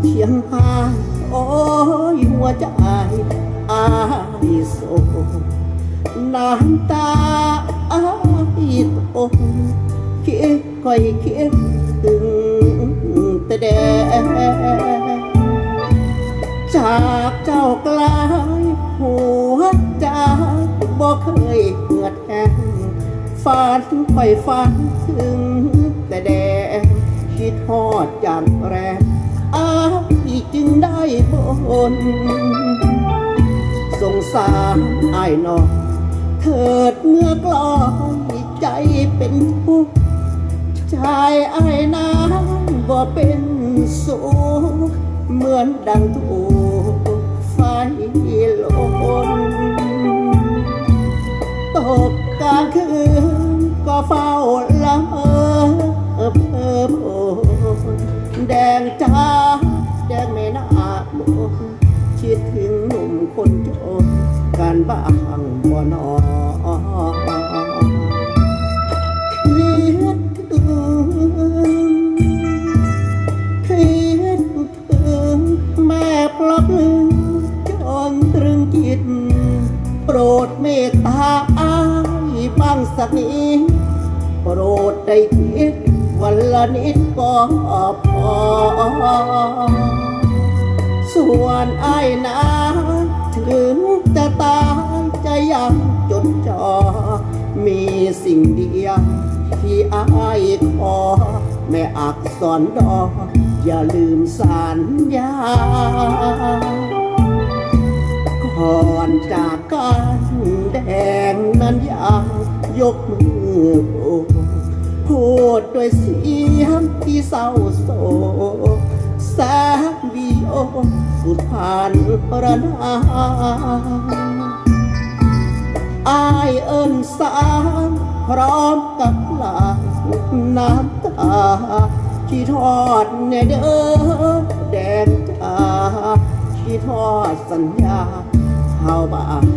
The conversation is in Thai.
เทียงอายโอ้ยหัวใจอายโศกน้ำตาอายตกคิดคอยคิดถึงแต่แดจากเจ้ากลายหัวใจบ่เคยเกิดแห้งฝันคอยฝันถึงแต่แดคิดทอดอย่างแรง น สงสารไอ้น้องเถิดเมื่อกลอยใจเป็นทุกข์ชายไอ้นั้นบ่เป็นสุขเหมือนดังถูกไฟลน คิดถึงหนุ่มคนจนการบ้างบ่นอคิดถึงคิดถึงแม่ปลอบลืมจนตรึงจิต โปรดเมตตาอายบ้างสักนิดโปรดได้คิดวันละนิดก็พอ ส่วนไอายนั้นถึงจะตายจะยังจดจอ มีสิ่งเดียวที่ไอายขอแม่อักษรดอ อย่าลืมสัญญา ก่อนจากกันแดงนั้นยังยกมือโบกพูดด้วยเสียงที่เศร้าโศกแสงวิโอ สุดผ่านระนาอายเอิญสามพร้อมกับลาน้ำตา ที่ทอดในเด้อแดงตาที่ทอดสัญญาเฮาบ้าน